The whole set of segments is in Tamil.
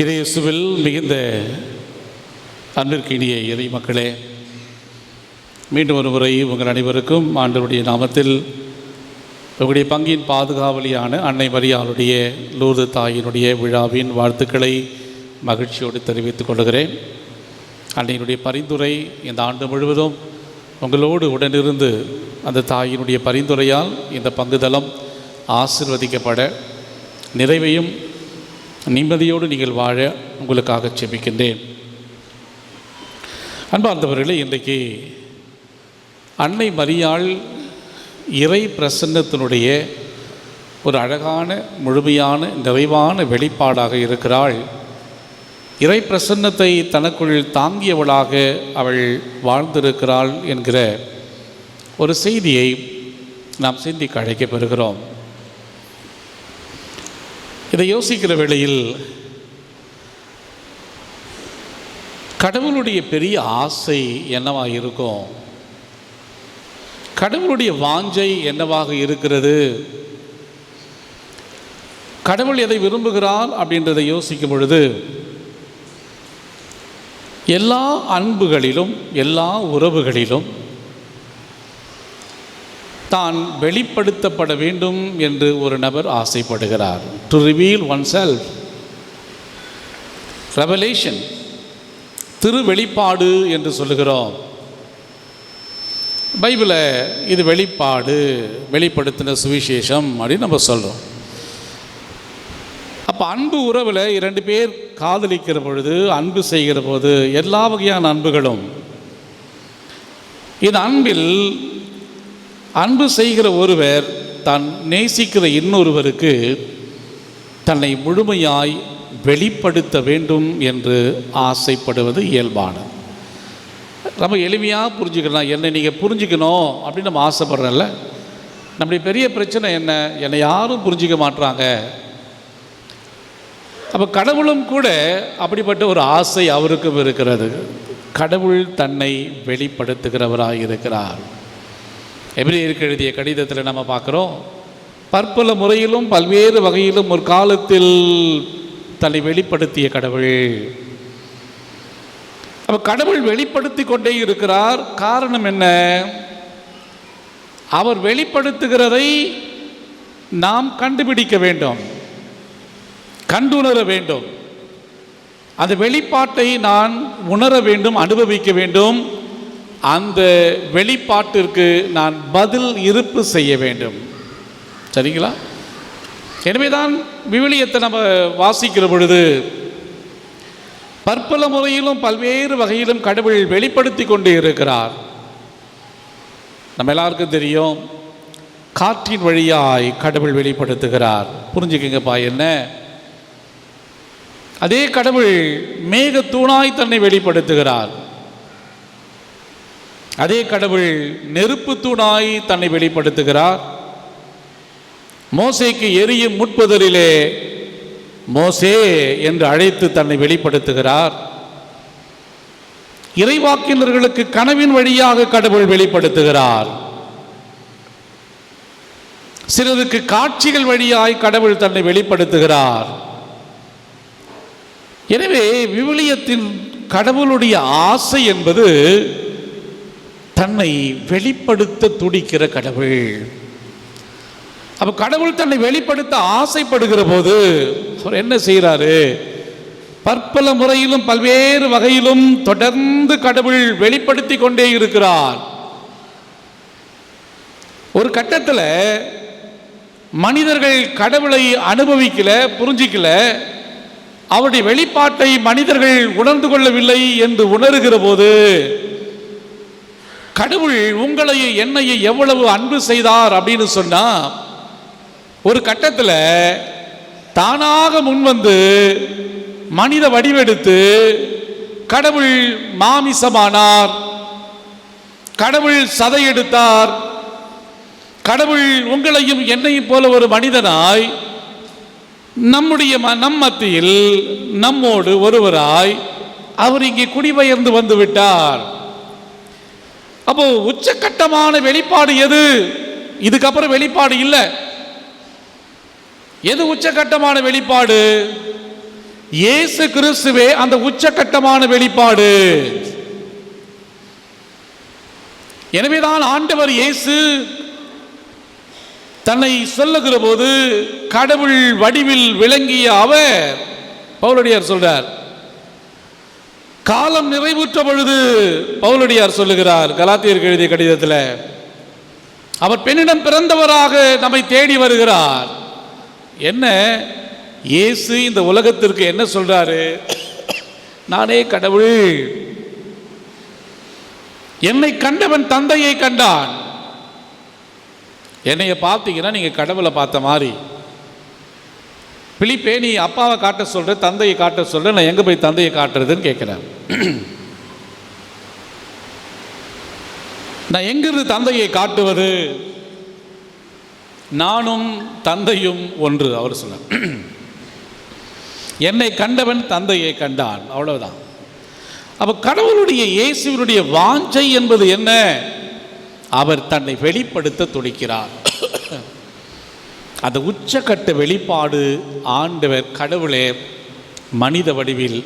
இறையேசுவில் மிகுந்த அன்பிற்கினிய இறை மக்களே மீண்டும் ஒரு முறை உங்கள் அனைவருக்கும் ஆண்டவருடைய நாமத்தில் உங்களுடைய பங்கின் பாதுகாவலியான அன்னை மரியாளுடைய லூர்து தாயினுடைய விழாவின் வாழ்த்துக்களை மகிழ்ச்சியோடு தெரிவித்துக் கொள்கிறேன். அன்னையினுடைய பரிந்துரை இந்த ஆண்டு முழுவதும் உங்களோடு உடனிருந்து அந்த தாயினுடைய பரிந்துரையால் இந்த பங்குதளம் ஆசிர்வதிக்கப்பட நிறைவையும் நிம்மதியோடு நீங்கள் வாழ உங்களுக்காக செபிக்கின்றேன். அன்பார்ந்தவர்களே இன்றைக்கு அன்னை மரியாள் இறை பிரசன்னத்தினுடைய ஒரு அழகான முழுமையான நிறைவான வெளிப்பாடாக இருக்கிறாள். இறை பிரசன்னத்தை தனக்குள் தாங்கியவளாக அவள் வாழ்ந்திருக்கிறாள் என்கிற ஒரு செய்தியை நாம் சிந்திக்க அழைக்கப்பெறுகிறோம் இதை யோசிக்கிற வேளையில் கடவுளுடைய பெரிய ஆசை என்னவாக இருக்கும்? கடவுளுடைய வாஞ்சை என்னவாக இருக்கிறது? கடவுள் எதை விரும்புகிறார் அப்படின்றதை யோசிக்கும் பொழுது எல்லா அன்புகளிலும் எல்லா உறவுகளிலும் தான் வெளிப்படுத்தப்பட வேண்டும் என்று ஒரு நபர் ஆசைப்படுகிறார். To reveal one self revelation திரு வெளிப்பாடு என்று சொல்லுகிறோம். பைபிளை இது வெளிப்பாடு வெளிப்படுத்தின சுவிசேஷம் அப்படின்னு நம்ம சொல்கிறோம் அப்போ அன்பு உறவில் இரண்டு பேர் காதலிக்கிற பொழுது அன்பு செய்கிற போது எல்லா வகையான அன்புகளும் இந்த அன்பில் அன்பு செய்கிற ஒருவர் தான் நேசிக்கிற இன்னொருவருக்கு தன்னை முழுமையாய் வெளிப்படுத்த வேண்டும் என்று ஆசைப்படுவது இயல்பானது ரொம்ப எளிமையாக புரிஞ்சுக்கலாம் என்னை நீங்கள் புரிஞ்சுக்கணும் அப்படின்னு நம்ம ஆசைப்படுறோம்ல. நம்முடைய பெரிய பிரச்சனை என்ன? என்னை யாரும் புரிஞ்சிக்க மாட்றாங்க. அப்போ கடவுளும் கூட அப்படிப்பட்ட ஒரு ஆசை அவருக்கும் இருக்கிறது. கடவுள் தன்னை வெளிப்படுத்துகிறவராக இருக்கிறார் எபிரேயருக்கு எழுதிய கடிதத்தில் நம்ம பார்க்குறோம் பற்பல முறையிலும் பல்வேறு வகையிலும் ஒரு காலத்தில் தன்னை வெளிப்படுத்திய கடவுள். அப்போ கடவுள் வெளிப்படுத்தி கொண்டே இருக்கிறார். காரணம் என்ன? அவர் வெளிப்படுத்துகிறதை நாம் கண்டுபிடிக்க வேண்டும். கண்டுணர வேண்டும். அந்த வெளிப்பாட்டை நான் உணர வேண்டும் அனுபவிக்க வேண்டும். அந்த வெளிப்பாட்டிற்கு நான் பதில் இருப்பு செய்ய வேண்டும். சரிங்களா? எனவே தான் விவிலியத்தை நம்ம வாசிக்கிற பொழுது பற்பல முறையிலும் பல்வேறு வகையிலும் கடவுள் வெளிப்படுத்தி கொண்டு இருக்கிறார். நம்ம எல்லாருக்கும் தெரியும் காற்றின் வழியாய் கடவுள் வெளிப்படுத்துகிறார். புரிஞ்சுக்கங்கப்பா என்ன? அதே கடவுள் மேகத்தூணாய் தன்னை வெளிப்படுத்துகிறார். அதே கடவுள் நெருப்பு தூணாய் தன்னை வெளிப்படுத்துகிறார். மோசைக்கு எரியும் முட்புதரிலே மோசே என்று அழைத்து தன்னை வெளிப்படுத்துகிறார். இறைவாக்கினர்களுக்கு கனவின் வழியாக கடவுள் வெளிப்படுத்துகிறார். சிலருக்கு காட்சிகள் வழியாய் கடவுள் தன்னை வெளிப்படுத்துகிறார். எனவே விவிலியத்தின் கடவுளுடைய ஆசை என்பது தன்னை வெளிப்படுத்த துடிக்கிற கடவுள். அப்போ கடவுள் தன்னை வெளிப்படுத்த ஆசைப்படுகிற போது அவர் என்ன செய்கிறாரு பற்பல முறையிலும் பல்வேறு வகையிலும் தொடர்ந்து கடவுள் வெளிப்படுத்தி கொண்டே இருக்கிறார். ஒரு கட்டத்தில் மனிதர்கள் கடவுளை அனுபவிக்கல புரிஞ்சிக்கல. அவருடைய வெளிப்பாட்டை மனிதர்கள் உணர்ந்து கொள்ளவில்லை என்று உணர்கிற போது கடவுள் உங்களை என்னையை எவ்வளவு அன்பு செய்தார் அப்படின்னு சொன்னா ஒரு கட்டத்தில் தானாக முன்வந்து மனித வடிவெடுத்து கடவுள் மாமிசமானார் கடவுள் சதை எடுத்தார் கடவுள் உங்களையும் என்னையும் போல ஒரு மனிதனாய் நம்முடைய ம- நம் மத்தியில் நம்மோடு ஒருவராய் அவர் இங்கே குடிபெயர்ந்து வந்து விட்டார். அப்போ உச்சக்கட்டமான வெளிப்பாடு எது? இதுக்கப்புறம் வெளிப்பாடு இல்லை. எது உச்சக்கட்டமான வெளிப்பாடு? இயேசு கிறிஸ்துவே அந்த உச்சகட்டமான வெளிப்பாடு. எனவேதான் ஆண்டவர் இயேசு தன்னை சொல்லுகிற போது கடவுள் வடிவில் விளங்கிய அவர் பவுலடியார் சொல்றார் காலம் நிறைவுற்ற பொழுது பவுலடியார் சொல்லுகிறார் கலாத்தியருக்கு எழுதிய கடிதத்தில் அவர் பெண்ணிடம் பிறந்தவராக நம்மை தேடி வருகிறார். என்ன? இயேசு இந்த உலகத்திற்கு என்ன சொல்றாரு? நானே கடவுள். என்னை கண்டவன் தந்தையை கண்டான். என்னைய பார்த்தீங்கன்னா நீங்க கடவுளை பார்த்த மாதிரி. பிலிப்பே நீ அப்பாவை காட்ட சொல்ற தந்தையை காட்ட சொல்ற நான் எங்க போய் தந்தையை காட்டுறதுன்னு கேட்கிறேன். நான் எங்கிருந்து தந்தையை காட்டுவது? நானும் தந்தையும் ஒன்று அவர் சொன்னார். என்னை கண்டவன் தந்தையை கண்டான் அவ்வளவுதான். அப்ப கடவுளுடைய இயேசுவினுடைய வாஞ்சை என்பது என்ன? அவர் தன்னை வெளிப்படுத்த துடிக்கிறார். அந்த உச்சக்கட்ட வெளிப்பாடு ஆண்டவர் கடவுளே மனித வடிவில்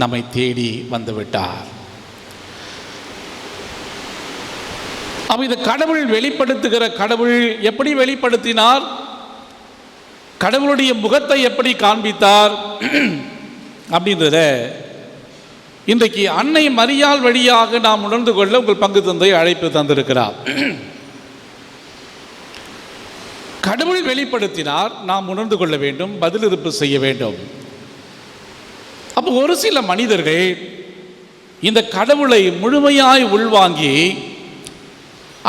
நம்மை தேடி வந்துவிட்டார். அப்ப இந்த கடவுள் வெளிப்படுத்துகிற கடவுள் எப்படி வெளிப்படுத்தினார்? கடவுளுடைய முகத்தை எப்படி காண்பித்தார்? அப்படின்றத இன்றைக்கு அன்னை மரியாள் வழியாக நாம் உணர்ந்து கொள்ள உங்கள் பங்கு தந்தை அழைப்பு தந்திருக்கிறார். கடவுள் வெளிப்படுத்தினார் நாம் உணர்ந்து கொள்ள வேண்டும் பதிலிருப்பு செய்ய வேண்டும். அப்போ ஒரு சில மனிதர்கள் இந்த கடவுளை முழுமையாய் உள்வாங்கி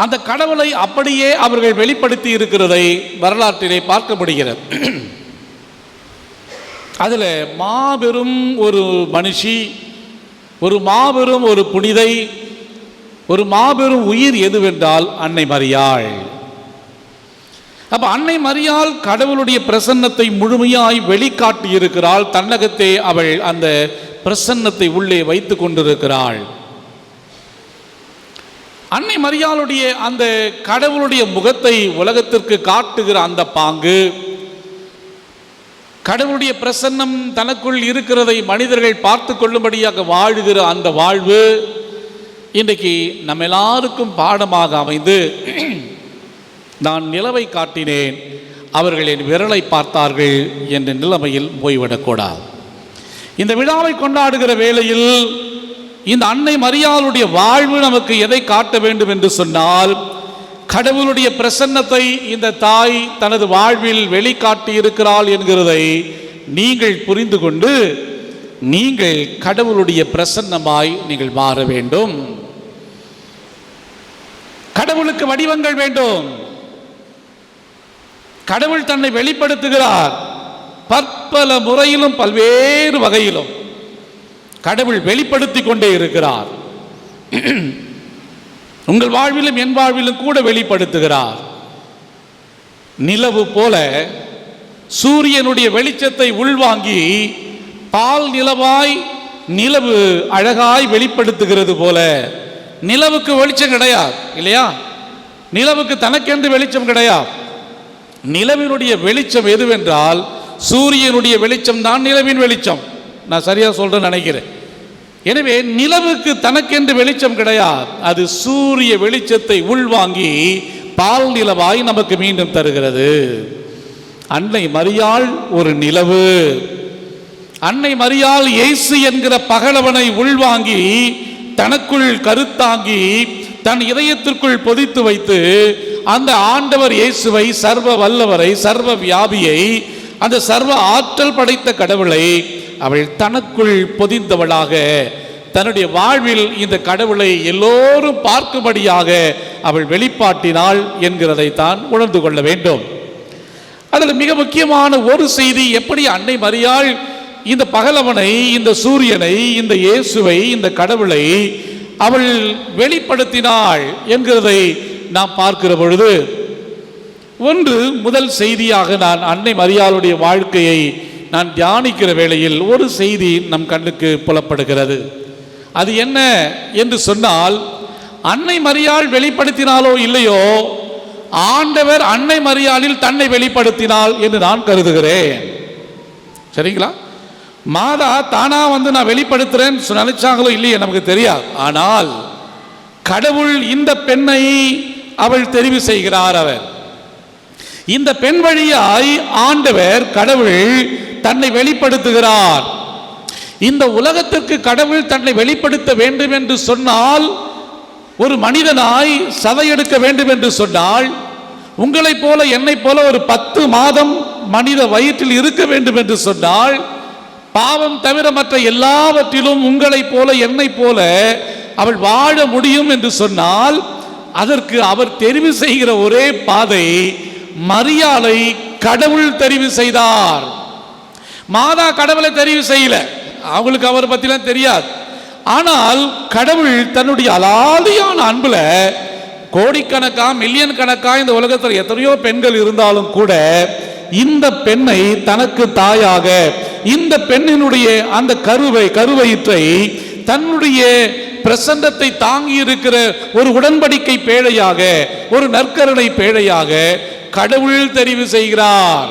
அந்த கடவுளை அப்படியே அவர்கள் வெளிப்படுத்தி இருக்கிறதை வரலாற்றிலே பார்க்க முடிகிறது அதில் மாபெரும் ஒரு மனுஷி ஒரு மாபெரும் ஒரு புனிதை ஒரு மாபெரும் உயிர் எதுவென்றால் அன்னை மரியாள். அப்ப அன்னை மரியால் கடவுளுடைய பிரசன்னத்தை முழுமையாய் வெளிக்காட்டி இருக்கிறாள் தன்னகத்தே அவள் அந்த பிரசன்னத்தை உள்ளே வைத்துக் கொண்டிருக்கிறாள். அன்னை மரியாளுடைய அந்த கடவுளுடைய முகத்தை உலகத்திற்கு காட்டுகிற அந்த பாங்கு கடவுளுடைய பிரசன்னம் தனக்குள் இருக்கிறதை மனிதர்கள் பார்த்து கொள்ளும்படியாக வாழுகிற அந்த வாழ்வு இன்றைக்கு நம்ம எல்லாருக்கும் பாடமாக அமைந்து நான் நிலவை காட்டினேன் அவர்கள் என் விரலை பார்த்தார்கள் என்ற நிலைமையில் போய்விடக்கூடாது. இந்த விழாவை கொண்டாடுகிற வேளையில் இந்த அன்னை மரியாளுடைய வாழ்வு நமக்கு எதை காட்ட வேண்டும் என்று சொன்னால் கடவுளுடைய பிரசன்னத்தை இந்த தாய் தனது வாழ்வில் வெளிக்காட்டி இருக்கிறாள் என்கிறதை நீங்கள் புரிந்து கொண்டு நீங்கள் கடவுளுடைய பிரசன்னமாய் நீங்கள் மாற வேண்டும். கடவுளுக்கு வடிவங்கள் வேண்டும். கடவுள் தன்னை வெளிப்படுத்துகிறார். பற்பல முறையிலும் பல்வேறு வகையிலும் கடவுள் வெளிப்படுத்தி கொண்டே இருக்கிறார். உங்கள் வாழ்விலும் என் வாழ்விலும் கூட வெளிப்படுத்துகிறார். நிலவு போல சூரியனுடைய வெளிச்சத்தை உள்வாங்கி பால் நிலவாய் நிலவு அழகாய் வெளிப்படுத்துகிறது போல நிலவுக்கு வெளிச்சம் கிடையாது இல்லையா? நிலவுக்கு தனக்கென்று வெளிச்சம் கிடையாது. நிலவினுடைய வெளிச்சம் எதுவென்றால் சூரியனுடைய வெளிச்சம் தான் நிலவின் வெளிச்சம். நான் சரியாக சொல்கிறேன்னு நினைக்கிறேன். எனவே நிலவுக்கு தனக்கென்று வெளிச்சம் கிடையாது. அது சூரிய வெளிச்சத்தை உள்வாங்கி பால் நிலவாய் நமக்கு மீண்டும் தருகிறது. அன்னை மரியாள் ஒரு நிலவு. அன்னை மரியாள் இயேசு என்கிற பகலவனை உள்வாங்கி தனக்குள் கருத்தாங்கி தன் இதயத்திற்குள் பொதித்து வைத்து அந்த ஆண்டவர் இயேசுவை சர்வ வல்லவரை சர்வ வியாபியை அந்த சர்வ ஆற்றல் படைத்த கடவுளை அவள் தனக்குள் பொதிந்தவளாக. தன்னுடைய வாழ்வில் இந்த கடவுளை எல்லோரும் பார்க்கும்படியாக அவள் வெளிப்பாட்டினாள் என்கிறதை தான் உணர்ந்து கொள்ள வேண்டும். அதில் மிக முக்கியமான ஒரு செய்தி எப்படி அன்னை மரியாள் இந்த பகலவனை இந்த சூரியனை இந்த இயேசுவை இந்த கடவுளை அவள் வெளிப்படுத்தினாள் என்கிறதை நாம் பார்க்கிற பொழுது ஒன்று முதல் செய்தியாக நான் அன்னை மரியாளுடைய வாழ்க்கையை நான் தியானிக்கிற வேளையில் ஒரு செய்தி நம் கண்ணுக்கு புலப்படுகிறது. அது என்ன என்று சொன்னால் அன்னை மரியாள் வெளிப்படுத்தினாலோ இல்லையோ ஆண்டவர் அன்னை மரியாளில் தன்னை வெளிப்படுத்தினாள் என்று நான் கருதுகிறேன். சரிங்களா? மாதா தானா வந்து நான் வெளிப்படுத்துறேன்னு நினைச்சாங்களோ இல்லையே நமக்கு தெரியாது. ஆனால் கடவுள் இந்த பெண்ணை அவள் தெரிவு செய்கிறார் அவர். இந்த பெண் வழியாய் ஆண்டவர் கடவுள் தன்னை வெளிப்படுத்துகிறார். இந்த உலகத்திற்கு கடவுள் தன்னை வெளிப்படுத்த வேண்டும் என்று சொன்னால் ஒரு மனிதனாய் சதையெடுக்க வேண்டும் என்று சொன்னால் உங்களைப் போல என்னைப் போல ஒரு பத்து மாதம் மனித வயிற்றில் இருக்க வேண்டும் என்று சொன்னால் பாவம் தவிர மற்ற எல்லாவற்றிலும் உங்களைப் போல என்னைப் போல அவள் வாழ முடியும் என்று சொன்னால் அதற்கு அவர் தெரிவு செய்கிற ஒரே பாதை மரியாதை கடவுள் தெரிவு செய்தார். மாதா கடவுளை தெரிவு செய்யல. அவங்களுக்கு அவர் பத்திலாம் தெரியாது. ஆனால் கடவுள் தன்னுடைய அலாதியான அன்புல கோடிக்கணக்கா மில்லியன் கணக்கா இந்த உலகத்தில் எத்தனையோ பெண்கள் இருந்தாலும் கூட இந்த பெண்ணை தனக்கு தாயாக இந்த பெண்ணினுடைய அந்த கருவை கருவயிற்றை தன்னுடைய பிரசந்தத்தை தாங்கி இருக்கிற ஒரு உடன்படிக்கை பேழையாக ஒரு நற்கருணை பேழையாக கடவுள் தெரிவு செய்கிறார்.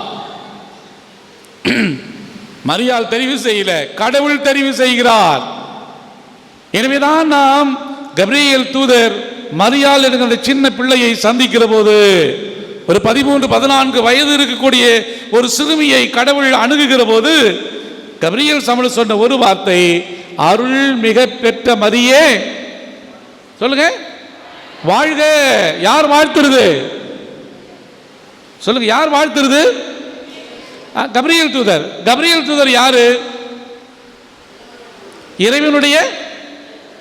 மரியால் தெரிவு செய்யல கடவுள் தெரிவு செய்கிறார். எனவேதான் நாம் கபிரியல் தூதர் மரியால் என்கிற சின்ன பிள்ளையை சந்திக்கிற போது ஒரு பதிமூன்று பதினான்கு வயது இருக்கக்கூடிய ஒரு சிறுமியை கடவுள் அணுகுகிற போது கபிரியல் சமண சொன்ன ஒரு வார்த்தை அருள் மிக பெற்ற மதியே சொல்லுங்க. வாழ்க. யார் வாழ்த்துறது? சொல்லுங்க யார் வாழ்த்துறது? ஆ, தூதர். கபிரியல் தூதர் யாரு? இறைவனுடைய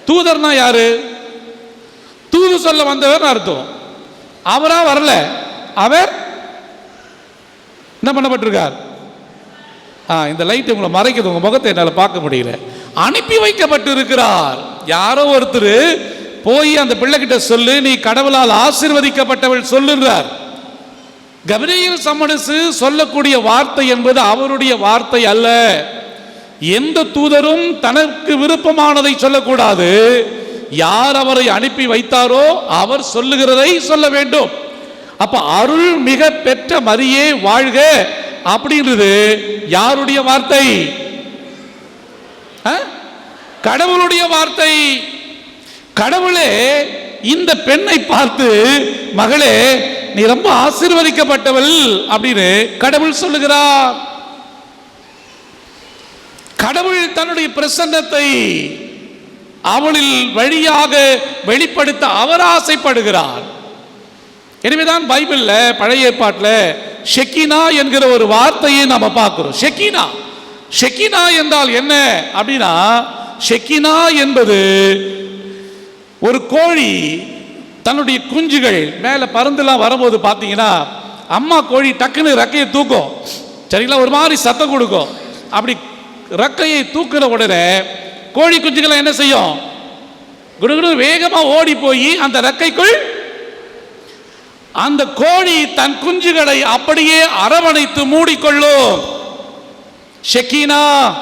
தூதர்னா யாரு? தூது சொல்ல வந்தவர் அர்த்தம். அவரா வரல. அவர் என்ன பண்ணப்பட்டிருக்கார்? ஆ இந்த லைட் உங்களை மறைக்குது. உங்க முகத்தை என்னால் பார்க்க முடியல. அனுப்பி வைக்கப்பட்டு இருக்கிறார் யாரோ ஒருத்தர் போய் அந்த பிள்ளைகிட்ட சொல்லு நீ கடவுளால் ஆசிர்வதிக்கப்பட்டவள் சொல்லுன்றார் கபிரியல் சம்மனசு சொல்லக்கூடிய வார்த்தை என்பது அவருடைய வார்த்தை அல்ல. எந்த தூதரும் தனக்கு விருப்பமானதை சொல்லக்கூடாது. யார் அவரை அனுப்பி வைத்தாரோ அவர் சொல்லுகிறதை சொல்ல வேண்டும். அப்ப அருள் மிக பெற்ற மரியே வாழ்க அப்படின்றது யாருடைய வார்த்தை? கடவுளுடைய வார்த்தை. கடவுளே இந்த பெண்ணை பார்த்து மகளே நீ ரொம்ப ஆசிர்வதிக்கப்பட்டவள் அப்படின்னு கடவுள் சொல்லுகிறார். கடவுள் தன்னுடைய பிரசன்னத்தை அவளில் வழியாக வெளிப்படுத்த அவர் ஆசைப்படுகிறார். எனவேதான் பைபிள்ல பழைய ஏற்பாட்டில் ஷெக்கினா என்கிற ஒரு வார்த்தையை நாம பார்க்கிறோம். ஷெக்கினா. ஷெக்கினா என்றால் என்ன? அப்படின்னா ஷெக்கினா என்பது ஒரு கோழி தன்னுடைய குஞ்சுகள் மேலே பறந்துலாம் வரும்போது பார்த்தீங்கன்னா அம்மா கோழி டக்குன்னு ரெக்கையை தூக்கும். சரிங்களா? ஒரு மாதிரி சத்தம் கொடுக்கும். அப்படி ரெக்கையை தூக்குற உடனே கோழி குஞ்சுகளை என்ன செய்யும்? குடுகுடு வேகமாக ஓடி போய் அந்த ரெக்கைக்குள் அந்த கோழி தன் குஞ்சுகளை அப்படியே அரவணைத்து மூடிக்கொள்ளும். ஷெக்கீனா.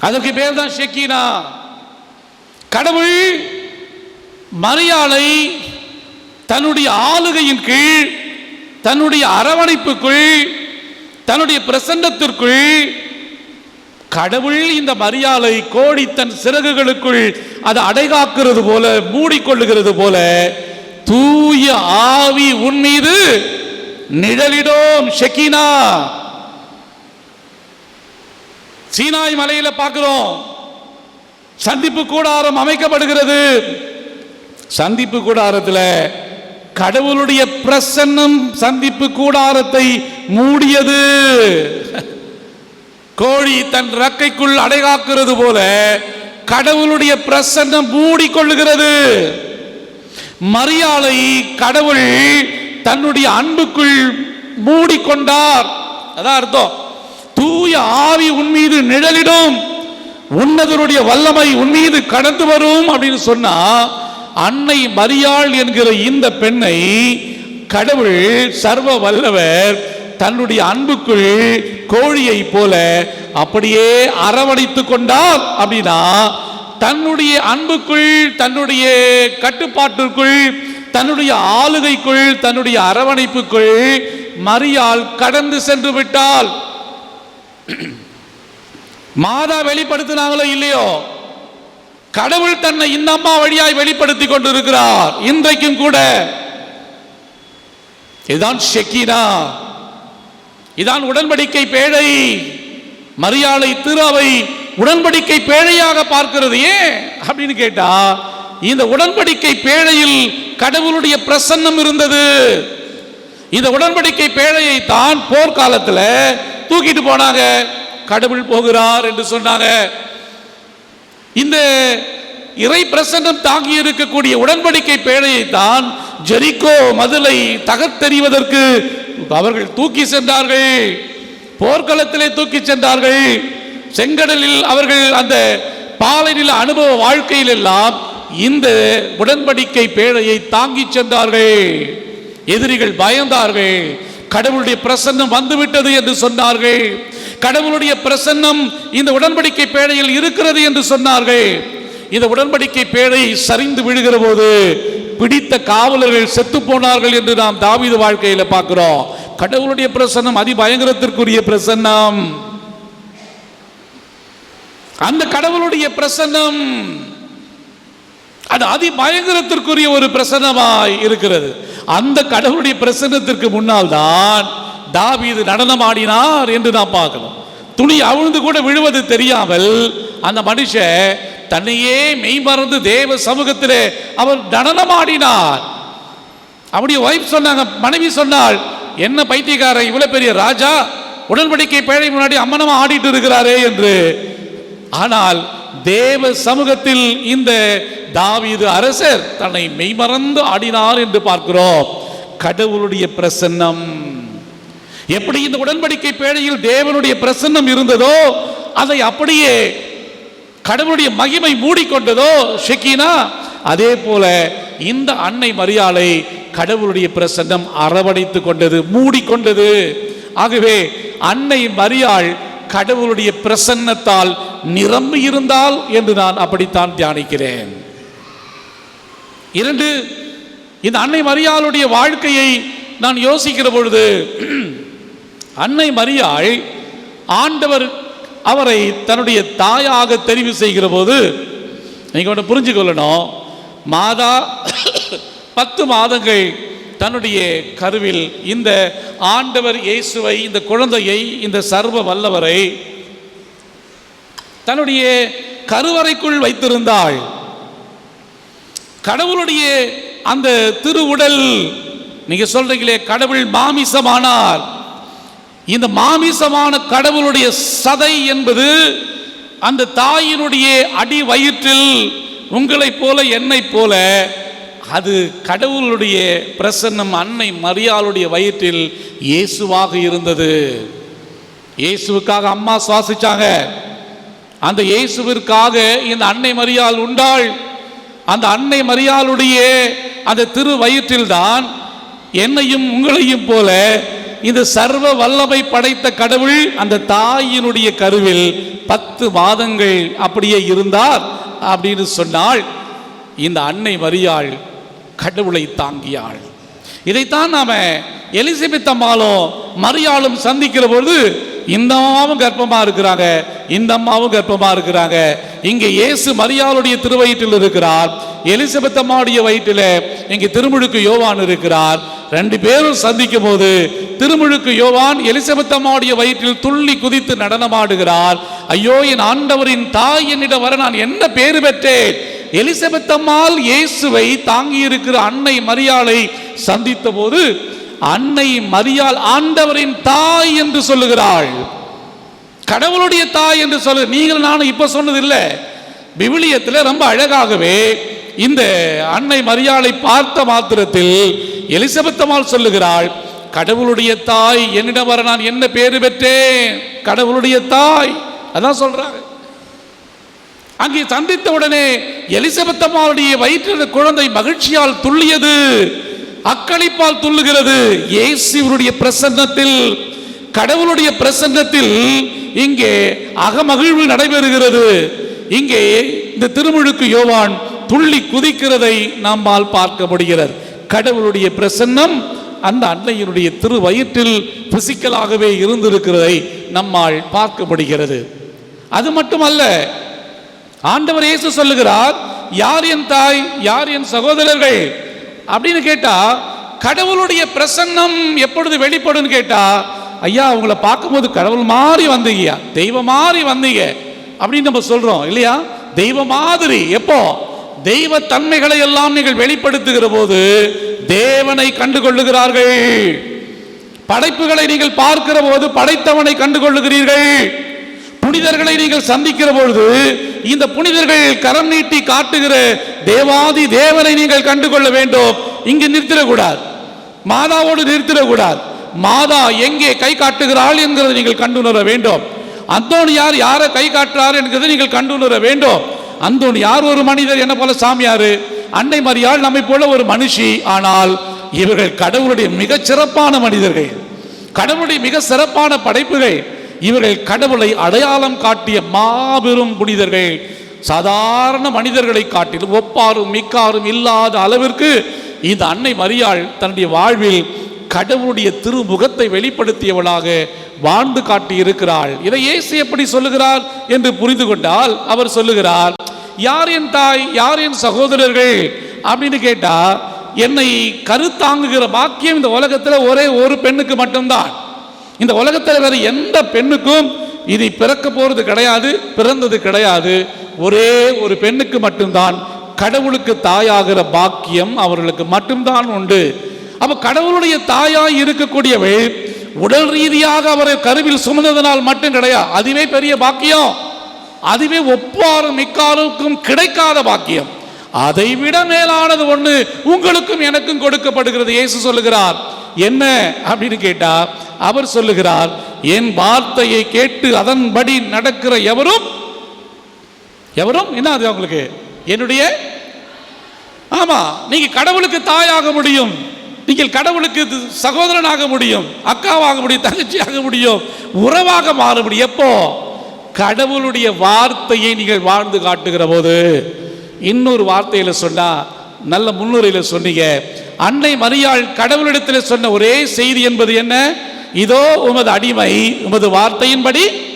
அதற்கு பேர் தான் ஷெக்கீனா. கடவுள் மரியாளை தன்னுடைய ஆளுகையின் கீழ் தன்னுடைய அரவணைப்புக்குள் தன்னுடைய பிரசன்னத்திற்குள் கடவுள் இந்த மரியாளை கோடி தன் சிறகுகளுக்குள் அதை அடைகாக்கிறது போல மூடிக்கொள்ளுகிறது போல தூய ஆவி உன் மீது நிழலிடோம் ஷெக்கினா. சீனாய் மலையில பார்க்கிறோம். சந்திப்பு கூடாரம் அமைக்கப்படுகிறது. சந்திப்பு கூடாரத்தில் கடவுளுடைய பிரசன்னம் சந்திப்பு கூடாரத்தை மூடியது. கோழி தன் ரக்கைக்குள் அடைகாக்கிறது போல கடவுளுடைய பிரசன்னம் மூடிக்கொள்ளுகிறது. மரியாதை கடவுள் தன்னுடைய அன்புக்குள் மூடிக்கொண்டார். அதான் அர்த்தம். தூய மீது நிழலிடும். உன்னதருடைய வல்லமை உன் மீது கடந்து வரும் அப்படின்னு சொன்னா அன்னை மரியாள் என்கிற இந்த பெண்ணை கடவுள் சர்வ வல்லவர் தன்னுடைய அன்புக்குள் கோழியை போல அப்படியே அரவணைத்து கொண்டார். அப்படின்னா தன்னுடைய அன்புக்குள் தன்னுடைய கட்டுப்பாட்டிற்குள் தன்னுடைய ஆளுகைக்குள் தன்னுடைய அரவணைப்புக்குள் மரியாள் கடந்து சென்று விட்டாள். மாதா வெளிப்படுத்தினாங்களோ இல்லையோ? கடவுள் தன்னை இந்த அம்மா வழியாய் வெளிப்படுத்தி கொண்டிருக்கிறார். இன்றைக்கும் கூட. இதுதான் ஷெக்கினா இதான் உடன்படிக்கை பேழை. மரியாதை திருவை உடன்படிக்கை பேழையாக பார்க்கிறது. ஏன்? அப்படின்னு கேட்டா இந்த உடன்படிக்கை பேழையில் கடவுளுடைய பிரசன்னம் இருந்தது. இந்த உடன்படிக்கை பேழையை தான் போர்க்காலத்தில் தூக்கிட்டு போனாங்க. கடவுள் போகிறார் என்று சொன்னாங்க. இந்த இறை பிரசன்னம் தாங்கி இருக்கக்கூடிய உடன்படிக்கை பேழையை தான் ஜெரிக்கோ மதுளை தகர்த்தெறிவதற்கு அவர்கள் தூக்கி சென்றார்கள். போர்க்களத்திலே தூக்கி சென்றார்கள். செங்கடலில் அவர்கள் அந்த பாலைநில அனுபவ வாழ்க்கையில் எல்லாம் இந்த உடன்படிக்கை பேழையை தாங்கி சென்றார்கள். எதிரிகள் பயந்தார்கள். கடவுளுடைய பிரசன்னம் வந்துவிட்டது என்று சொன்னார்கள். கடவுளுடைய பிரசன்னம் இந்த உடன்படிக்கை பேழையில் இருக்கிறது என்று சொன்னார்கள். இந்த உடன்படிக்கை பேழை சரிந்து விழுகிற போது பிடித்த காவலர்கள் செத்து போனார்கள் என்று நாம் தாவீது வாழ்க்கையில பார்க்கிறோம். கடவுளுடைய பிரசன்னம் அதிபயங்கரத்திற்குரிய பிரசன்னம். அந்த கடவுளுடைய பிரசன்னம் அது அதிபயங்கரத்திற்குரிய ஒரு பிரசன்னமாய் இருக்கிறது. அந்த கடவுளுடைய பிரசன்னத்திற்கு முன்னால் தான் தாவீது நடனம் ஆடினார் என்று நாம் பார்க்கணும். துணி அவிழ்ந்து கூட விழுவது தெரியாமல் அந்த மனுஷன் தன்னையே மெய்மறந்து தேவ சமூகத்திலே அவர் நடனம் ஆடினார். அவருடைய ஒய்ஃப் சொன்னாங்க மனைவி சொன்னாள் என்ன பைத்தியக்காரன் இவ்வளவு பெரிய ராஜா? உடன்படிக்கை பேழை முன்னாடி அம்மனமா ஆடிட்டு இருக்கிறாரே என்று. ஆனால் தேவ சமூகத்தில் இந்த தாவீது அரசர் தன்னை மெய்மறந்து ஆடினார் என்று பார்க்கிறோம். கடவுளுடைய பிரசன்னம். எப்படி இந்த உடன்படிக்கை பேழையில் தேவனுடைய பிரசன்னம் இருந்ததோ அதை அப்படியே கடவுளுடைய மகிமை மூடிக்கொண்டதோ ஷெக்கினா? அதே போல இந்த அன்னை மரியாளை கடவுளுடைய பிரசன்னம் அரவணைத்து கொண்டது மூடிக்கொண்டது. ஆகவே அன்னை மரியாள் கடவுளுடைய பிரசன்னத்தால் நிரம்பி இருந்தால் என்று நான் அப்படித்தான் தியானிக்கிறேன். இரண்டு இந்த அன்னை மரியாளுடைய வாழ்க்கையை நான் யோசிக்கிற பொழுது அன்னை மரியாள் ஆண்டவர் அவரை தன்னுடைய தாயாக தெரிவு செய்கிற போது நீங்கள் ஒன்று புரிஞ்சுக்கொள்ளணும். மாதா பத்து மாதங்கள் தன்னுடைய கருவில் இந்த ஆண்டவர் இயேசுவை இந்த குழந்தையை இந்த சர்வ வல்லவரை தன்னுடைய கருவறைக்குள் வைத்திருந்தாள். கடவுளுடைய அந்த திருவுடல் நீங்க சொல்றீங்களே கடவுள் மாமிசமானார். இந்த மாமிசமான கடவுளுடைய சதை என்பது அந்த தாயினுடைய அடி வயிற்றில் உங்களைப் போல என்னைப் போல அது கடவுளுடைய பிரசன்னம் அன்னை மரியாளுடைய வயிற்றில் இயேசுவாக இருந்தது. இயேசுவுக்காக அம்மா சுவாசிச்சாங்க. அந்த இயேசுவிற்காக இந்த அன்னை மரியாள் உண்டாள். அந்த அன்னை மரியாளுடைய அந்த திரு வயிற்றில்தான் என்னையும் உங்களையும் போல இந்த சர்வ வல்லமை படைத்த கடவுள் அந்த தாயினுடைய கருவில் பத்து மாதங்கள் அப்படியே இருந்தார் அப்படின்னு சொன்னால் இந்த அன்னை மரியாள் கடவுளை தாங்கியாள். இதைத்தான் நாம எலிசபெத் அம்மாலும் மரியாளும் சந்திக்கிற பொழுது இந்த அம்மாவும் கர்ப்பமா இருக்கிறாங்க இந்த அம்மாவும் கர்ப்பமா இருக்கிறாங்க. இங்கே இயேசு மரியாளுடைய திருவயிற்றில் இருக்கிறார் எலிசபெத் அம்மாவுடைய வயிற்றில் இங்கே திருமுழுக்கு யோவான் இருக்கிறார். ரெண்டு பேரும் சந்திக்கும் போது திருமுழுக்கு யோவான் எலிசபெத் அம்மாவுடைய வயிற்றில் துள்ளி குதித்து நடனமாடுகிறார். ஐயோ என் ஆண்டவரின் தாய் என்னிடம் வர நான் என்ன பேறு பெற்றேன்? எலிசபெத் அம்மாள் இயேசுவை தாங்கி இருக்கிற அன்னை மரியாளை சந்தித்த போது அன்னை மரியாள் ஆண்டவரின் தாய் என்று சொல்லுகிறாள். கடவுளுடைய தாய் என்று சொல்லு நீங்கள் நானும் இப்ப சொன்னது இல்லை விவிலியத்தில் ரொம்ப அழகாகவே இந்த அன்னை மரியாளை பார்த்த மாத்திரத்தில் எலிசபெத் அம்மாள் சொல்லுகிறாள் கடவுளுடைய தாய் என்னிடம் வர நான் என்ன பேரு பெற்றேன்? கடவுளுடைய தாய். அதான் சொல்றாங்க. அங்கே சந்தித்த உடனே எலிசபெத் அம்மாவுடைய வயிற்றில் குழந்தை மகிழ்ச்சியால் துள்ளியது. அக்களிப்பால் துள்ளுகிறது. இயேசுவருடைய பிரசன்னத்தில் கடவுளுடைய பிரசன்னத்தில் இங்கே அகமகிழ்வு நடைபெறுகிறது. இங்கே இந்த திருமுழுக்கு யோவான் துள்ளி குதிக்கிறதை நம்மால் பார்க்க முடிகிறது. கடவுளுடைய பிரசன்னம் அந்த அன்னையினுடைய திரு வயிற்றில் பிசிக்கலாகவே இருந்திருக்கிறதை நம்மால் பார்க்க முடிகிறது. அது மட்டுமல்ல ஆண்டவர் இயேசு சொல்லுகிறார் யார் என் தாய் யார் என் சகோதரர்கள்? அப்படின்னு கேட்டா கடவுளுடைய பிரசன்னம் எப்பொழுது வெளிப்படும் கேட்டா ஐயா உங்களை பார்க்கும்போது கடவுள் மாதிரி வந்தீங்க தெய்வம் மாதிரி வந்தீங்க. அப்படின்னு நம்ம சொல்றோம் இல்லையா? தெய்வ மாதிரி. எப்போ? தெய்வ தன்மைகளை எல்லாம் நீங்கள் வெளிப்படுத்துகிற போது தேவனை கண்டு கொள்ளுகிறார்கள் படைப்புகளை நீங்கள் பார்க்கிற போது படைத்தவனை கண்டு கொள்ளுகிறீர்கள் புனிதர்களை நீங்கள் சந்திக்கிற பொழுது இந்த புனிதர்கள் கரம் நீட்டி காட்டுகிற தேவாதி தேவனை நீங்கள் கண்டு கொள்ள வேண்டும். இங்கு நிறுத்திடக்கூடாது. மாதாவோடு நிறுத்திடக்கூடாது. மாதா எங்கே கை காட்டுகிறாள் என்கிறதை நீங்கள் கண்டுணர வேண்டும். அந்தோணி யார் யாரை கை காட்டுறார் என்கிறதை நீங்கள் கண்டுணர வேண்டும். அந்தோணி யார் ஒரு மனிதர் என்ன போல சாமியாரு? அன்னை மரியாள் நம்மை போல ஒரு மனுஷி. ஆனால் இவர்கள் கடவுளுடைய மிக சிறப்பான மனிதர்கள். கடவுளுடைய மிக சிறப்பான படைப்புகள். இவர்கள் கடவுளை அடையாளம் காட்டிய மாபெரும் புனிதர்கள். சாதாரண மனிதர்களை காட்டிலும் ஒப்பாரும் மிக்காரும் இல்லாத அளவிற்கு இந்த அன்னை மரியாள் தன்னுடைய வாழ்வில் கடவுளுடைய திருமுகத்தை வெளிப்படுத்தியவளாக வாழ்ந்து காட்டி இருக்கிறாள். இதை இயேசு எப்படி சொல்லுகிறார் என்று புரிந்து கொண்டால் அவர் சொல்லுகிறார் யார் என் தாய் யார் என் சகோதரர்கள்? அப்படின்னு கேட்டா என்னை கருத்தாங்குகிற பாக்கியம் இந்த உலகத்தில் ஒரே ஒரு பெண்ணுக்கு மட்டும்தான். இந்த உலகத்தில் வேறு எந்த பெண்ணுக்கும் இது பிறக்க போறது கிடையாது பிறந்தது கிடையாது. ஒரே ஒரு பெண்ணுக்கு மட்டும்தான் கடவுளுக்கு தாயாகிற பாக்கியம் அவர்களுக்கு மட்டும்தான் உண்டு. அப்போ கடவுளுடைய தாயாய் இருக்கக்கூடியவள் உடல் ரீதியாக அவரை கருவில் சுமந்ததனால் மட்டும் கிடையாது அதுவே பெரிய பாக்கியம். அதுவே ஒப்பாரும் மிக்காருக்கும் கிடைக்காத பாக்கியம். அதை விட மேலானது ஒண்ணு உங்களுக்கும் எனக்கும் கொடுக்கப்படுகிறது. இயேசு சொல்லுகிறார் என்ன? அப்படின்னு கேட்டா அவர் சொல்லுகிறார் என் வார்த்தையை கேட்டு அதன்படி நடக்கிற எவரும் எவரும்? என்ன அது உங்களுக்கு என்னுடைய? ஆமா நீங்க கடவுளுக்கு தாயாக முடியும். நீங்கள் கடவுளுக்கு சகோதரனாக முடியும். அக்காவாக முடியும் தங்கச்சியாக முடியும். உறவாக மாற முடியும். எப்போ? கடவுளுடைய வார்த்தையை நீங்கள் வாழ்ந்து காட்டுகிற போது. இன்னொரு வார்த்தையில் சொன்னால் நல்ல முன்னுரையில் சொன்னீங்க. அன்னை மரியாள் கடவுளிடத்தில் சொன்ன ஒரே செய்தி என்பது என்ன? இதோ உமது அடிமை உமது வார்த்தையின்படி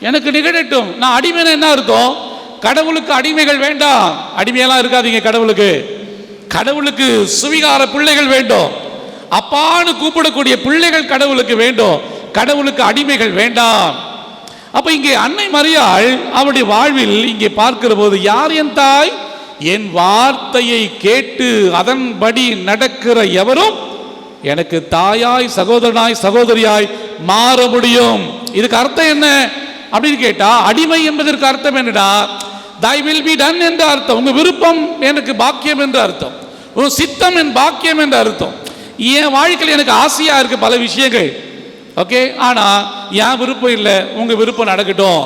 எனக்கு நிகழட்டும். நான் அடிமைன்னு என்ன அர்த்தம்? கடவுளுக்கு அடிமைகள் வேண்டாம். அடிமையெல்லாம் இருக்காதீங்க கடவுளுக்கு. கடவுளுக்கு சுவிகார பிள்ளைகள் வேண்டும். அப்பான்னு கூப்பிடக்கூடிய பிள்ளைகள் கடவுளுக்கு வேண்டும். கடவுளுக்கு அடிமைகள் வேண்டாம். அப்ப இங்கே அன்னை மரியாள் அவருடைய வாழ்வில் இங்கே பார்க்கிற போது யார் என் தாய்? என் வார்த்தையை கேட்டு அதன்படி நடக்கிற எவரும் எனக்கு தாயாய் சகோதரனாய் சகோதரியாய் மாற முடியும். இதுக்கு அர்த்தம் என்ன? அப்படின்னு கேட்டா அடிமை என்பதற்கு அர்த்தம் என்னடா? தை வில் பி டன் என்ற அர்த்தம் உங்க விருப்பம் எனக்கு பாக்கியம் என்ற அர்த்தம் உன் சித்தம் என் பாக்கியம் என்ற அர்த்தம். என் வாழ்க்கையில் எனக்கு ஆசையா இருக்கு பல விஷயங்கள். ஓகே? ஆனால் என் விருப்பம் இல்லை. உங்கள் விருப்பம் நடக்கட்டும்.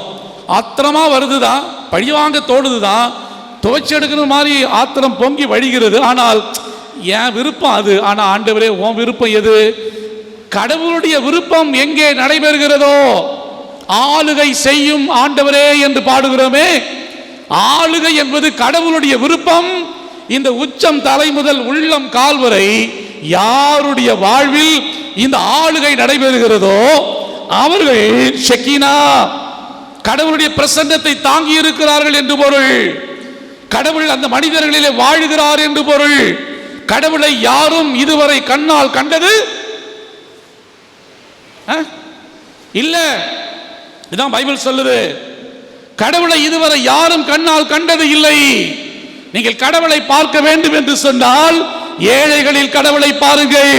ஆத்திரமா வருதுதான். பழிவாங்க தோடுதுதான் துவைச்சி எடுக்கிற மாதிரி ஆத்திரம் பொங்கி வழிகிறது. ஆனால் என் விருப்பம் அது. ஆனால் ஆண்டவரே உன் விருப்பம் எது? கடவுளுடைய விருப்பம் எங்கே நடைபெறுகிறதோ ஆளுகை செய்யும் ஆண்டவரே என்று பாடுகிறோமே. ஆளுகை என்பது கடவுளுடைய விருப்பம். இந்த உச்சம் தலை முதல் உள்ளம் கால்வரை யாருடைய வாழ்வில் இந்த ஆளுகை நடைபெறுகிறதோ அவர்கள் ஷெக்கினா கடவுளுடைய பிரசன்னத்தை தாங்கி இருக்கிறார்கள் என்று பொருள். கடவுள் அந்த மனிதர்களிலே வாழுகிறார் என்று பொருள். கடவுளை யாரும் இதுவரை கண்ணால் கண்டது? இல்ல. இதான் பைபிள் சொல்லுது. கடவுளை இதுவரை யாரும் கண்ணால் கண்டது இல்லை. நீங்கள் கடவுளை பார்க்க வேண்டும் என்று சொன்னால் ஏழைகளில் கடவுளை பாருங்கள்.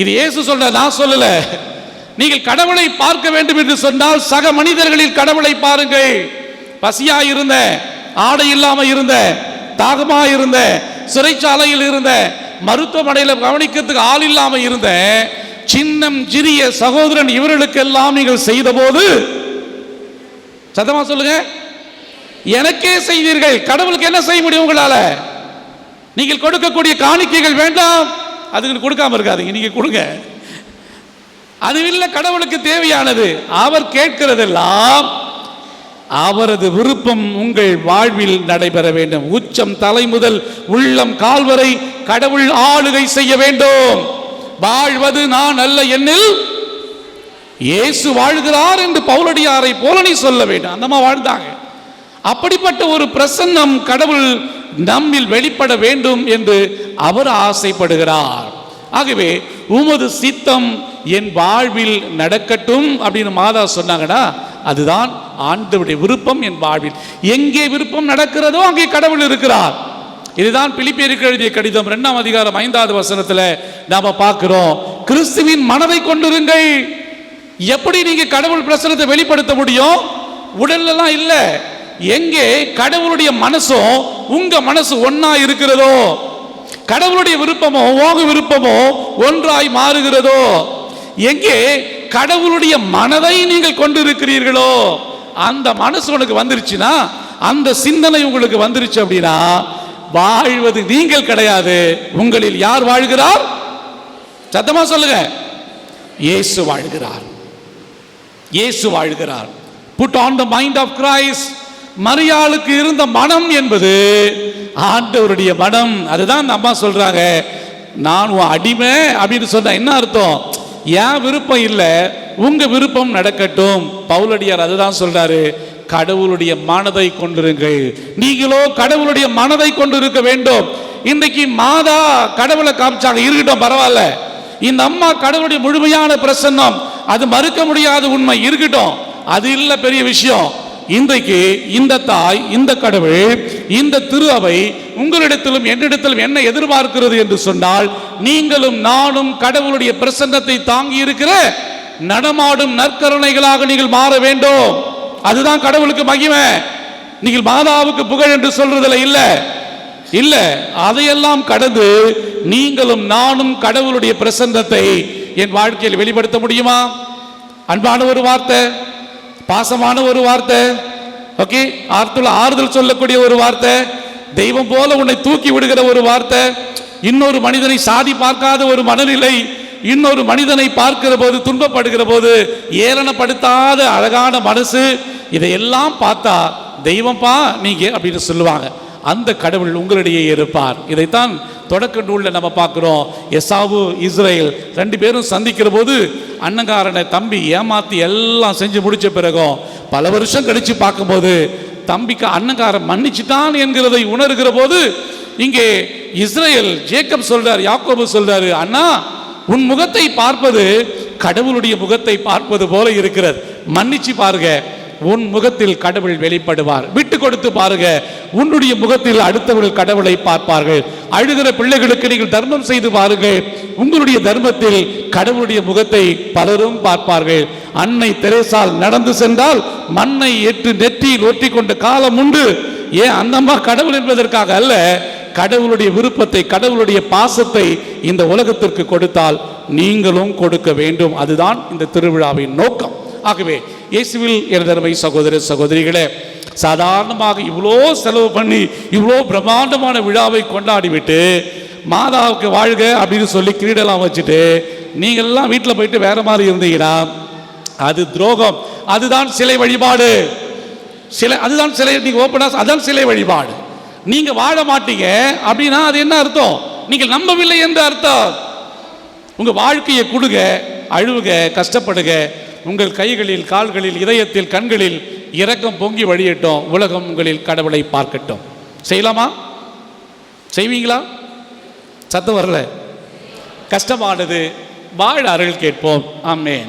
இது இயேசு சொல்ற நான் சொல்லல. நீங்கள் கடவுளை பார்க்க வேண்டும் என்று சொன்னால் சக மனிதர்களில் கடவுளை பாருங்கள். பசியா இருந்த ஆடை இல்லாம இருந்த தாகமா இருந்த சிறைச்சாலையில் இருந்த மருத்துவமனையில் கவனிக்கிறதுக்கு ஆள் இல்லாம இருந்த சின்னம் சிறிய சகோதரன் இவர்களுக்கெல்லாம் நீங்கள் செய்த போது சத்தமா சொல்லுங்க. எனக்கே செய்தீர்கள் கடவுளுக்கு என்ன செய்ய முடியும் உங்களால? நீங்கள் கொடுக்கக்கூடிய காணிக்கைகள் வேண்டாம். அதுக்கு கொடுக்காம இருக்காதீங்க. நீங்க கொடுங்க. அது இல்லை கடவுளுக்கு தேவையானது. அவர் கேட்கிறதெல்லாம் அவரது விருப்பம் உங்கள் வாழ்வில் நடைபெற வேண்டும். உச்சம் தலை முதல் உள்ளம் கால்வரை கடவுள் ஆளுகை செய்ய வேண்டும். வாழ்வது நான் அல்ல என்னில் இயேசு வாழ்கிறார் என்று பவுலடியாரை போல நீ சொல்ல வேண்டும். அந்தமா வாழ்ந்தாங்க. அப்படிப்பட்ட ஒரு பிரசன்னம் கடவுள் நம்மில் வெளிப்பட வேண்டும் என்று அவர் ஆசைப்படுகிறார். ஆகவே உமது சித்தம் என் வாழ்வில் நடக்கட்டும் அப்படின்னு மாதா சொன்னாங்கன்னா அதுதான் ஆண்டவுடைய விருப்பம் என் வாழ்வில். எங்கே விருப்பம் நடக்கிறதோ அங்கே கடவுள் இருக்கிறார். இதுதான் பிலிப்பியருக்கு எழுதிய கடிதம் இரண்டாம் அதிகாரம் ஐந்தாவது வசனத்துல நாம பார்க்கிறோம். கிறிஸ்துவின் மனதை கொண்டிருங்கள் எப்படி நீங்க கடவுள் பிரசனத்தை வெளிப்படுத்த முடியும்? உடல்லாம் இல்லை. எங்கே கடவுளுடைய மனசும் உங்க மனசு ஒன்னா இருக்கிறதோ? கடவுளுடைய விருப்பமோ உங்க விருப்பமோ ஒன்றாய் மாறுகிறதோ? எங்கே கடவுளுடைய மனதை நீங்கள் கொண்டிருக்கிறீர்களோ? அந்த மனசு உனக்கு வந்துருச்சுன்னா அந்த சிந்தனை உங்களுக்கு வந்துருச்சு அப்படின்னா வாழ்வது நீங்கள் கிடையாது. உங்களில் யார் வாழ்கிறார்? சத்தமா சொல்லுங்க. இயேசு வாழ்கிறார். இயேசு வாழ்கிறார். Put on the mind of Christ மரியாளுக்கு இருந்த மனம் என்பது ஆண்டவருடைய மனம். அதுதான் அந்த அம்மா சொல்றாங்க. நான் உன் அடிமை அப்படின்னு சொன்னா என்ன அர்த்தம்? என் விருப்பம் இல்லை. உங்க விருப்பம் நடக்கட்டும். பவுலடியார் அதுதான் சொல்றாரு. கடவுளுடைய மனதை கொண்டிருங்கள். நீங்களோ கடவுளுடைய மனதை கொண்டிருக்க வேண்டும். இன்றைக்கு மாதா கடவுளை காமிச்சாங்க. இருக்கட்டும் பரவாயில்ல. இந்த அம்மா கடவுளுடைய முழுமையான பிரசன்னம். அது மறுக்க முடியாத உண்மை. இருக்கட்டும். அது இல்லை பெரிய விஷயம். இன்றைக்கு இந்த தாய் இந்த கடவுள் இந்த திரு அவை உங்களிடத்திலும் என்னிடத்திலும் என்ன எதிர்பார்க்கிறது என்று சொன்னால் நீங்களும் நானும் கடவுளுடைய பிரசன்னத்தை தாங்கி இருக்கிற நடமாடும் நற்கருணைகளாக நீங்கள் மாற வேண்டும். அதுதான் கடவுளுக்கு மகிமை. நீங்கள் மாதாவுக்கு புகழ் என்று சொல்றதுல இல்ல. இல்ல அதையெல்லாம் கடந்து நீங்களும் நானும் கடவுளுடைய பிரசன்னத்தை என் வாழ்க்கையில் வெளிப்படுத்த முடியுமா? அன்பான ஒரு வார்த்தை. பாசமான ஒரு வார்த்தை. ஓகே ஆர்த்துல ஆறுதல் சொல்லக்கூடிய ஒரு வார்த்தை. தெய்வம் போல உன்னை தூக்கி விடுகிற ஒரு வார்த்தை. இன்னொரு மனிதனை சாதி பார்க்காத ஒரு மனநிலை இன்னொரு மனிதனை பார்க்கிற போது துன்பப்படுகிற போது ஏளனப்படுத்தாத அழகான மனசு இதையெல்லாம் பார்த்தா தெய்வம்பா நீங்க அப்படின்னு சொல்லுவாங்க. அந்த கடவுள் உங்களிடையே இருப்பார். இதைத்தான் தொடக்க நூலில் நம்ம பார்க்குறோம். எசாவு இஸ்ரேல் ரெண்டு பேரும் சந்திக்கிற போது அண்ணங்காரனை தம்பி ஏமாத்தி எல்லாம் செஞ்சு முடிச்ச பிறகும் பல வருஷம் கழிச்சு பார்க்கும்போது தம்பிக்கு அண்ணங்காரன் மன்னிச்சுட்டான் என்கிறதை உணர்கிற போது இங்கே இஸ்ரேல் ஜேக்கப் சொல்றார் யாக்கோபு சொல்றாரு அண்ணா உன் முகத்தை பார்ப்பது கடவுளுடைய முகத்தை பார்ப்பது போல இருக்கிறது. மன்னிச்சு பாருங்க. உன் முகத்தில் கடவுள் வெளிப்படுவார். விட்டு கொடுத்து பாருங்க. உன்னுடைய முகத்தில் அடுத்தவர்கள் கடவுளை பார்ப்பார்கள். அழுகிற பிள்ளைகளுக்கு நீங்கள் தர்மம் செய்து பாருங்கள் உங்களுடைய தர்மத்தில் கடவுளுடைய முகத்தை பலரும் பார்ப்பார்கள். அன்னை தெரேசால் நடந்து சென்றால் மண்ணை எட்டு நெற்றியில் ஒட்டி கொண்ட காலம் உண்டு. ஏன் அந்தம்மா கடவுள் என்பதற்காக அல்ல. கடவுளுடைய விருப்பத்தை கடவுளுடைய பாசத்தை இந்த உலகத்திற்கு கொடுத்தால் நீங்களும் கொடுக்க வேண்டும். அதுதான் இந்த திருவிழாவின் நோக்கம். ஆகவே இயேசுவில் எனதருமை சகோதர சகோதரிகளே சாதாரணமாக இவ்வளோ செலவு பண்ணி இவ்வளோ பிரம்மாண்டமான விழாவை கொண்டாடிவிட்டு மாதாவுக்கு வாழ்க அப்படின்னு சொல்லி கிரீடெல்லாம் வச்சுட்டு நீங்கள்லாம் வீட்டில் போயிட்டு வேற மாதிரி இருந்தீங்கன்னா அது துரோகம். அதுதான் சிலை வழிபாடு. சிலை அதுதான் சிலை நீங்கள் ஓப்பனாக அதான் சிலை வழிபாடு. நீங்கள் வாழ மாட்டீங்க அப்படின்னா அது என்ன அர்த்தம்? நீங்கள் நம்பவில்லை என்று அர்த்தம். உங்கள் வாழ்க்கையை கொடுங்க அழுவுக கஷ்டப்படுக உங்கள் கைகளில் கால்களில் இதயத்தில் கண்களில் இரக்கம் பொங்கி வழியட்டும். உலகம் உங்களில் கடவுளை பார்க்கட்டும். செய்யலாமா? செய்வீங்களா? சத்தம் வரல. கஷ்டமானது. வாழ அருள் கேட்போம். ஆமேன்.